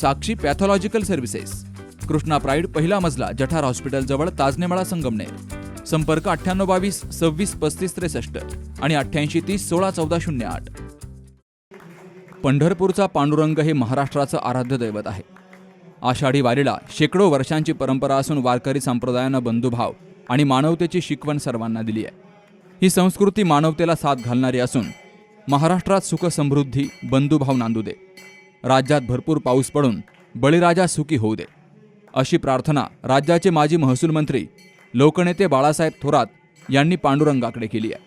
Sakshi pathological services. Krishna pride पहिला मजला जठार हॉस्पिटलजवळ ताजनेमाळा संगमनेर. संपर्क अठ्ठ्याण्णव बावीस सव्वीस पस्तीस त्रेसष्ट आणि अठ्ठ्याऐंशी तीस सोळा चौदा शून्य आठ. पंढरपूरचा पांडुरंग हे महाराष्ट्राचं आराध्य दैवत आहे. आषाढी वारीला शेकडो वर्षांची परंपरा असून वारकरी संप्रदायानं बंधुभाव आणि मानवतेची शिकवण सर्वांना दिली आहे. ही संस्कृती मानवतेला साथ घालणारी असून महाराष्ट्रात सुखसमृद्धी बंधुभाव नांदू दे. राज्यात भरपूर पाऊस पडून बळीराजा सुखी होऊ दे. अशी प्रार्थना राज्याचे माजी महसूल मंत्री लोकनेते बाळासाहेब थोरात यांनी पांडुरंगाकडे केली आहे.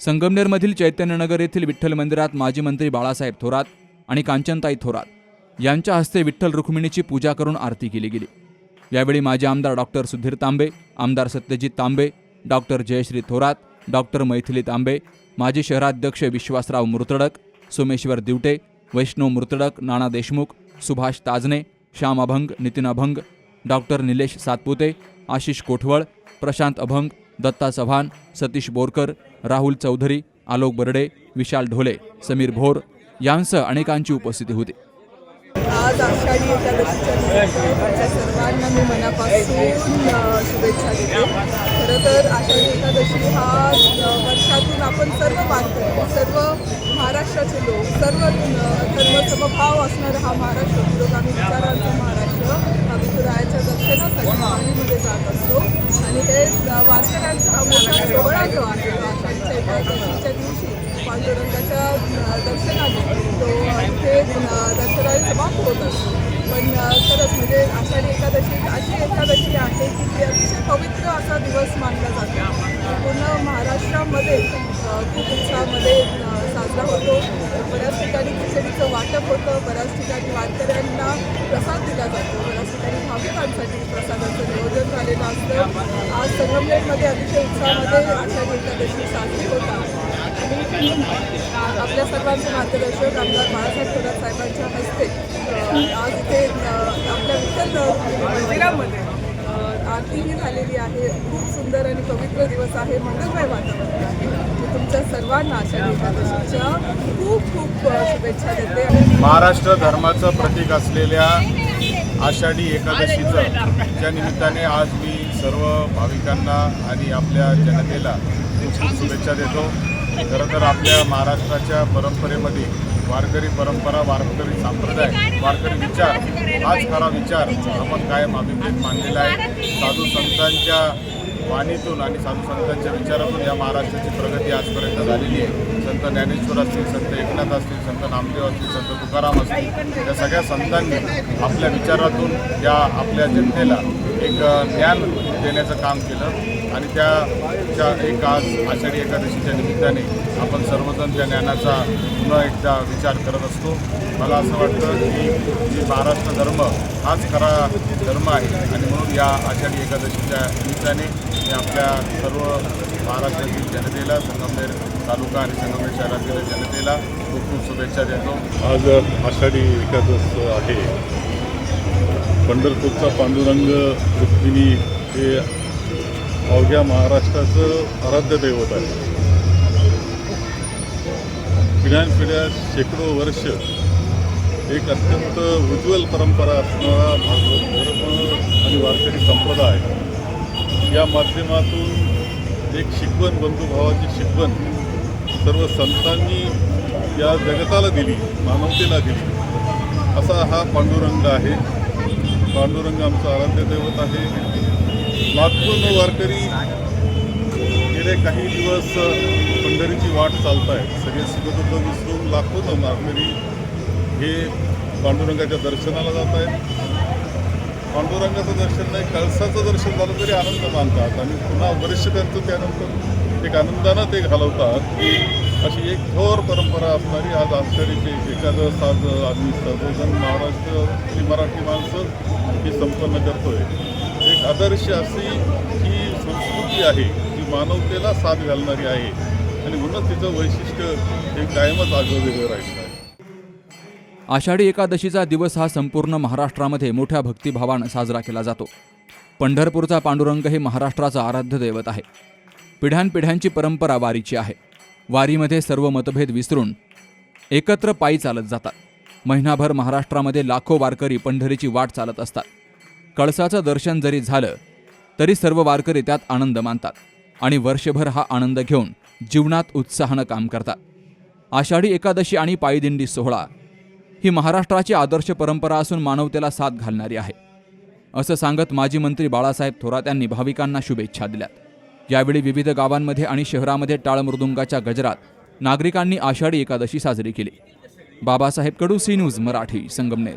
संगमनेरमधील चैतन्यनगर येथील विठ्ठल मंदिरात माजी मंत्री बाळासाहेब थोरात आणि कांचनताई थोरात यांच्या हस्ते विठ्ठल रुक्मिणीची पूजा करून आरती केली गेली. यावेळी माजी आमदार डॉक्टर सुधीर तांबे आमदार सत्यजित तांबे डॉक्टर जयश्री थोरात डॉक्टर मैथिली तांबे माजी शहराध्यक्ष विश्वासराव मुर्तडक सोमेश्वर दिवटे वैष्णव मृतडक नाना देशमुख सुभाष ताजने श्याम अभंग नितीन अभंग डॉक्टर निलेश सातपुते आशिष कोठवळ प्रशांत अभंग दत्ता चव्हाण सतीश बोरकर राहुल चौधरी आलोक बर्डे विशाल ढोले समीर भोर यांसह अनेकांची उपस्थिती होती. आज आषाढी एकादशीच्या निमित्त सर्वांना मी मनापासून शुभेच्छा देते. खरं तर आषाढी एकादशी हा वर्षातून आपण सर्व बांधतो सर्व महाराष्ट्राचे लोक सर्व सर्व धर्म समभाव असणारा हा महाराष्ट्र पुरोगामी विचारांचा महाराष्ट्र हा विठुरायाच्या दर्शनासाठी वारीमध्ये जात असतो. आणि हे वारकऱ्यांचा हा मोठा सोहळा जो आहे आषाढीच्या एकादशीच्या दिवशी पांडुरंगाच्या दर्शन दर्शनाने पण खरंच म्हणजे आषाढी एकादशी अशी एकादशी आहे की ती अतिशय पवित्र असा दिवस मानला जातो. पूर्ण महाराष्ट्रामध्ये खूप उत्साहामध्ये साजरा होतो. बऱ्याच ठिकाणी खिचडीचं वाटप होतं. बऱ्याच ठिकाणी वारकऱ्यांना प्रसाद दिला जातो. बऱ्याच ठिकाणी भाविकांसाठी प्रसादाचं नियोजन झालेलं असतं. आज संगमनेरमध्ये अतिशय उत्साहामध्ये आषाढी एकादशी साजरी होतात. आपल्या सर्वांचे मार्गदर्शक आमदार बाळासाहेब थोरात साहेबांच्या हस्ते आज इथे आपल्या विठ्ठल मंदिरामध्ये आरतीही झालेली आहे. खूप सुंदर आणि पवित्र दिवस आहे. मंगलमय वातावरण आहे. मी तुमच्या सर्वांना आषाढी एकादशीच्या खूप खूप शुभेच्छा देते. महाराष्ट्र धर्माचं प्रतीक असलेल्या आषाढी एकादशीचं ज्या निमित्ताने आज मी सर्व भाविकांना आणि आपल्या जनतेला खूप खूप शुभेच्छा देतो. खरं तर आपल्या महाराष्ट्राच्या परंपरेमध्ये वारकरी परंपरा वारकरी संप्रदाय वारकरी विचार हाच खरा विचार आपण कायम अभिप्रेत मानलेला आहे. साधू संतांच्या वाणीतून आणि साधू संतांच्या विचारातून या महाराष्ट्राची प्रगती आजपर्यंत झालेली आहे. संत ज्ञानेश्वर असतील संत एकनाथ असतील संत नामदेव असतील संत तुकाराम असतील या सगळ्या संतांनी आपल्या विचारातून या आपल्या जनतेला एक ज्ञान देण्याचं काम केलं. आणि त्या एक आज आषाढी एकादशीच्या निमित्ताने आपण सर्वजण त्या ज्ञानाचा पुन्हा एकदा विचार करत असतो. मला असं वाटतं की जी महाराष्ट्र धर्म हाच खरा धर्म आहे. आणि म्हणून या आषाढी एकादशीच्या निमित्ताने मी आपल्या सर्व महाराष्ट्रातील जनतेला संगमनेर तालुका आणि संगमनेर शहरातील जनतेला खूप खूप शुभेच्छा देतो. आज आषाढी एकादस आहे. पंढरपूरचा पांडुरंग रुक्मिणी हे अवघ्या महाराष्ट्राचं आराध्य दैवत आहे. पिढ्यानपिढ्या शेकडो वर्ष एक अत्यंत उज्ज्वल परंपरा असणारा भागवत धर्म आणि वारकरी संप्रदाय या माध्यमातून एक शिकवण बंधुभावाची शिकवण सर्व संतांनी या जगताला दिली मानवतेला दिली. असा हा पांडुरंग आहे. पांडुरंग आमचा आराध्य दैवत आहे. लाखोन वारकरी गेले काही दिवस पंढरीची वाट चालत आहेत सगळे सुखदुःख विसरून लाखोन वारकरी हे पांडुरंगाच्या दर्शनाला जात आहेत पांडुरंगाचं दर्शन नाही कळसाचं दर्शन झालं तरी आनंद मानतात. आणि पुन्हा वर्ष त्यांचं त्यानंतर एक आनंदानं ते घालवतात अशी एक थोर परंपरा असणारी आज आषाढीचे एकादश आज आम्ही सर्वजण महाराष्ट्र ही मराठी माणसं ही संपन्न करतोय. एक आदर्श अशी ही संस्कृती आहे जी मानवतेला साथ घालणारी आहे. आणि म्हणून तिचं वैशिष्ट्य हे कायमच आगळं राहिलं आषाढी एकादशीचा दिवस हा संपूर्ण महाराष्ट्रामध्ये मोठ्या भक्तिभावानं साजरा केला जातो. पंढरपूरचा पांडुरंग हे महाराष्ट्राचं आराध्य दैवत आहे. पिढ्यानपिढ्यांची परंपरा वारीची आहे. वारीमध्ये सर्व मतभेद विसरून एकत्र पायी चालत जातात. महिनाभर महाराष्ट्रामध्ये लाखो वारकरी पंढरीची वाट चालत असतात. कळसाचं दर्शन जरी झालं तरी सर्व वारकरी त्यात आनंद मानतात आणि वर्षभर हा आनंद घेऊन जीवनात उत्साहानं काम करतात. आषाढी एकादशी आणि पायदिंडी सोहळा ही महाराष्ट्राची आदर्श परंपरा असून मानवतेला साथ घालणारी आहे. असं सांगत माजी मंत्री बाळासाहेब थोरात यांनी भाविकांना शुभेच्छा दिल्यात. यावेळी विविध गावांमध्ये आणि शहरामध्ये टाळमृदुंगाच्या गजरात नागरिकांनी आषाढी एकादशी साजरी केली. Babasaheb Kadu C news Marathi Sangamner.